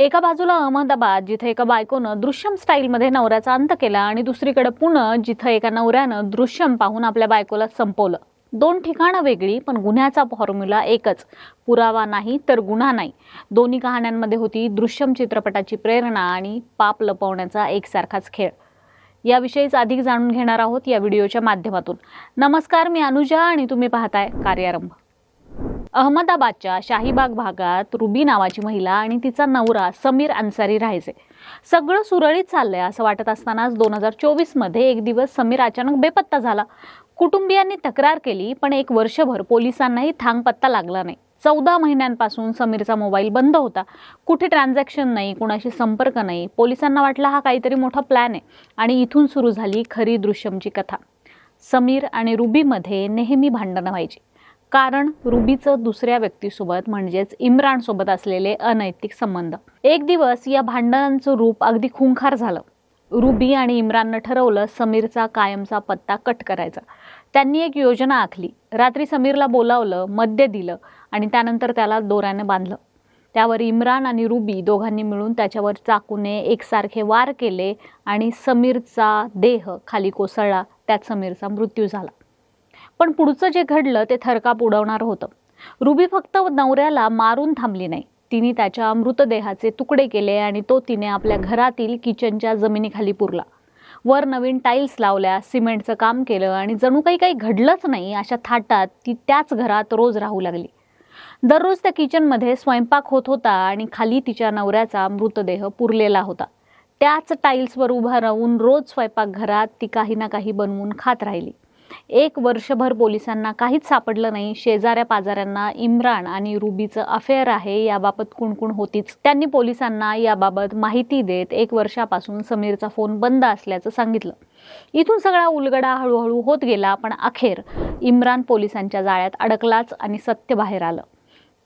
एका बाजूला अहमदाबाद जिथे एका बायकोनं दृश्यम स्टाईलमध्ये नवऱ्याचा अंत केला आणि दुसरीकडे पुणे जिथं एका नवऱ्यानं दृश्यम पाहून आपल्या बायकोला संपवलं. दोन ठिकाणं वेगळी पण गुन्ह्याचा फॉर्म्युला एकच. पुरावा नाही तर गुन्हा नाही. दोन्ही कहाण्यांमध्ये होती दृश्यम चित्रपटाची प्रेरणा आणि पाप लपवण्याचा एकसारखाच खेळ. याविषयीच अधिक जाणून घेणार आहोत या व्हिडिओच्या माध्यमातून. नमस्कार मी अनुजा आणि तुम्ही पाहताय कार्यारंभ. अहमदाबादच्या शाहीबाग भागात रुबी नावाची महिला आणि तिचा नवरा समीर अन्सारी राहायचे. सगळं सुरळीत चाललंय असं वाटत असतानाच दोन हजार चोवीसमध्ये एक दिवस समीर अचानक बेपत्ता झाला. कुटुंबियांनी तक्रार केली पण एक वर्षभर पोलिसांनाही थांग पत्ता लागला नाही. चौदा महिन्यांपासून समीरचा मोबाईल बंद होता. कुठे ट्रान्झॅक्शन नाही कुणाशी संपर्क नाही. पोलिसांना वाटला हा काहीतरी मोठा प्लॅन आहे आणि इथून सुरू झाली खरी दृश्यमची कथा. समीर आणि रुबीमध्ये नेहमी भांडणं व्हायची. कारण रुबीचं दुसऱ्या व्यक्तीसोबत म्हणजेच इम्रानसोबत असलेले अनैतिक संबंध. एक दिवस या भांडणांचं रूप अगदी खुंखार झालं. रुबी आणि इम्राननं ठरवलं समीरचा कायमचा पत्ता कट करायचा. त्यांनी एक योजना आखली. रात्री समीरला बोलावलं मद्य दिलं आणि त्यानंतर त्याला दोऱ्याने बांधलं. त्यावर इम्रान आणि रुबी दोघांनी मिळून त्याच्यावर चाकूने एकसारखे वार केले आणि समीरचा देह खाली कोसळला. त्यात समीरचा मृत्यू झाला. पण पुढचं जे घडलं ते थरकाप उडवणार होतं. रुबी फक्त नवऱ्याला मारून थांबली नाही. तिने त्याच्या मृतदेहाचे तुकडे केले आणि तो तिने आपल्या घरातील किचनच्या जमिनीखाली पुरला. वर नवीन टाईल्स लावल्या सिमेंटचं काम केलं आणि जणू काही काही घडलंच नाही अशा थाटात ती त्याच घरात रोज राहू लागली. दररोज त्या किचनमध्ये स्वयंपाक होत होता आणि खाली तिच्या नवऱ्याचा मृतदेह पुरलेला होता. त्याच टाईल्सवर उभा राहून रोज स्वयंपाकघरात ती काही ना काही बनवून खात राहिली. एक वर्षभर पोलिसांना काहीच सापडलं नाही. शेजाऱ्या पाजाऱ्यांना इम्रान आणि रुबीचं अफेअर आहे याबाबत कुणकुण होतीच. त्यांनी पोलिसांना याबाबत माहिती देत एक वर्षापासून समीरचा फोन बंद असल्याचं सांगितलं. इथून सगळा उलगडा हळूहळू होत गेला पण अखेर इम्रान पोलिसांच्या जाळ्यात अडकलाच आणि सत्य बाहेर आलं.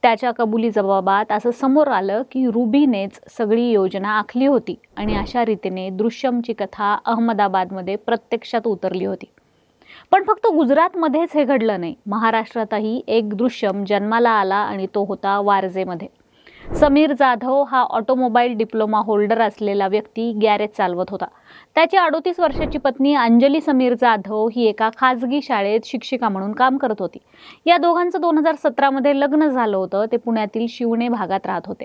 त्याच्या कबुली जबाबात असं समोर आलं की रुबीनेच सगळी योजना आखली होती आणि अशा रीतीने दृश्यमची कथा अहमदाबादमध्ये प्रत्यक्षात उतरली होती. पण फक्त गुजरातमध्येच हे घडलं नाही. महाराष्ट्रातही एक दृश्यम जन्माला आला आणि तो होता वारजेमध्ये. समीर जाधव हा ऑटोमोबाईल डिप्लोमा होल्डर असलेला व्यक्ती गॅरेज चालवत होता. त्याची अडोतीस वर्षाची पत्नी अंजली समीर जाधव ही एका खाजगी शाळेत शिक्षिका म्हणून काम करत होती. या दोघांचं दोन हजार सतरामध्ये लग्न झालं होतं. ते पुण्यातील शिवणे भागात राहत होते.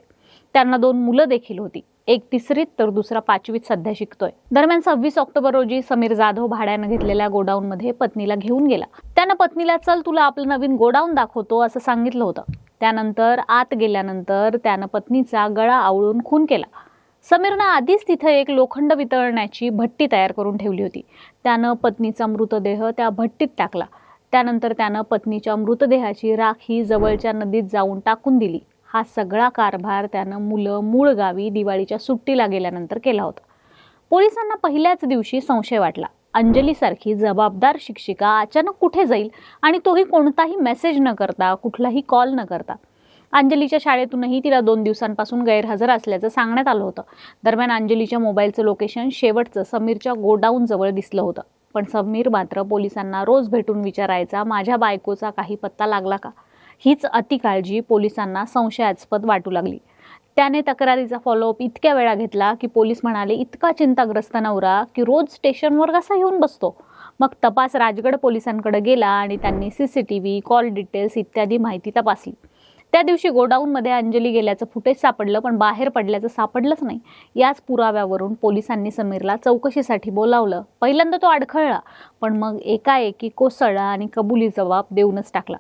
त्यांना दोन मुलं देखील होती. एक तिसरीत तर दुसरा पाचवीत सध्या शिकतोय. दरम्यान सव्वीस ऑक्टोबर रोजी समीर जाधव भाड्यानं घेतलेल्या गोडाऊनमध्ये पत्नीला घेऊन गेला. त्यानं पत्नीला चल तुला आपलं नवीन गोडाऊन दाखवतो असं सांगितलं होतं. त्यानंतर आत गेल्यानंतर त्यानं पत्नीचा गळा आवळून खून केला. समीरनं आधीच तिथं एक लोखंड वितळण्याची भट्टी तयार करून ठेवली होती. त्यानं पत्नीचा मृतदेह त्या भट्टीत टाकला. त्यानंतर त्यानं पत्नीच्या मृतदेहाची राखी जवळच्या नदीत जाऊन टाकून दिली. हा सगळा कारभार त्यानं मुलं मूळ गावी दिवाळीच्या सुट्टीला गेल्यानंतर केला होता. पोलिसांना पहिल्याच दिवशी संशय वाटला. अंजलीसारखी जबाबदार शिक्षिका अचानक कुठे जाईल आणि तोही कोणताही मेसेज न करता कुठलाही कॉल न करता. अंजलीच्या शाळेतूनही तिला दोन दिवसांपासून गैरहजर असल्याचं सांगण्यात आलं होतं. दरम्यान अंजलीच्या मोबाईलचं लोकेशन शेवटचं समीरच्या गोडाऊन जवळ दिसलं होतं. पण समीर मात्र पोलिसांना रोज भेटून विचारायचा माझ्या बायकोचा काही पत्ता लागला का? हीच अतिकाळजी पोलिसांना संशयास्पद वाटू लागली. त्याने तक्रारीचा फॉलोअप इतक्या वेळा घेतला की पोलीस म्हणाले इतका चिंताग्रस्त नवरा की रोज स्टेशनवर कसा येऊन बसतो? मग तपास राजगड पोलिसांकडे गेला आणि त्यांनी C C T V call details इत्यादी माहिती तपासली. त्या दिवशी गोडाऊनमध्ये अंजली गेल्याचं फुटेज सापडलं पण बाहेर पडल्याचं सापडलंच नाही. याच पुराव्यावरून पोलिसांनी समीरला चौकशीसाठी बोलावलं. पहिल्यांदा तो अडखळला पण मग एकाएकी कोसळला आणि कबुली जबाब देऊनच टाकला.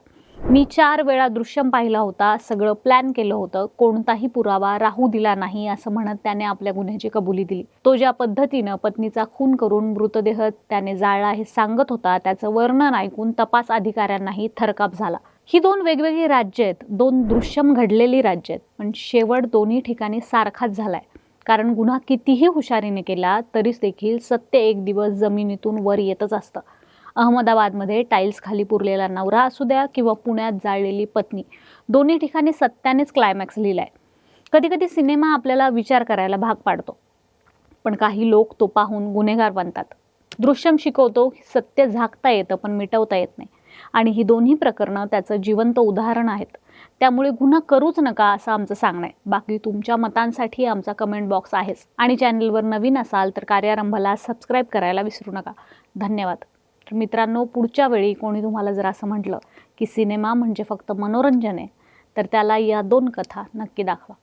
मी चार वेळा दृश्यम पाहिला होता सगळं प्लॅन केलं होतं कोणताही पुरावा राहू दिला नाही असं म्हणत त्याने आपल्या गुन्ह्याची कबुली दिली. तो ज्या पद्धतीनं पत्नीचा खून करून मृतदेह त्याने जाळला हे सांगत होता त्याचं वर्णन ऐकून तपास अधिकाऱ्यांनाही थरकाप झाला. ही दोन वेगवेगळी राज्य आहेत दोन दृश्यम घडलेली राज्य आहेत पण शेवट दोन्ही ठिकाणी सारखाच झालाय. कारण गुन्हा कितीही हुशारीने केला तरीच देखील सत्य एक दिवस जमिनीतून वर येतच असतं. अहमदाबादमध्ये टाईल्स खाली पुरलेला नवरा असू द्या किंवा पुण्यात जाळलेली पत्नी दोन्ही ठिकाणी सत्यानेच क्लायमॅक्स लिहिलाय. कधी कधी सिनेमा आपल्याला विचार करायला भाग पाडतो. पण काही लोक तो पाहून गुन्हेगार बनतात. दृश्यम शिकवतो की सत्य झाकता येतं पण मिटवता येत नाही. आणि ही दोन्ही प्रकरणं त्याचं जिवंत उदाहरण आहेत. त्यामुळे गुन्हा करूच नका असं आमचं सांगणं आहे. बाकी तुमच्या मतांसाठी आमचा कमेंट बॉक्स आहेच. आणि चॅनलवर नवीन असाल तर कार्यारंभाला सबस्क्राईब करायला विसरू नका. धन्यवाद. तर मित्रांनो पुढच्या वेळी कोणी तुम्हाला जर असं म्हटलं की सिनेमा म्हणजे फक्त मनोरंजन आहे तर त्याला या दोन कथा नक्की दाखवा.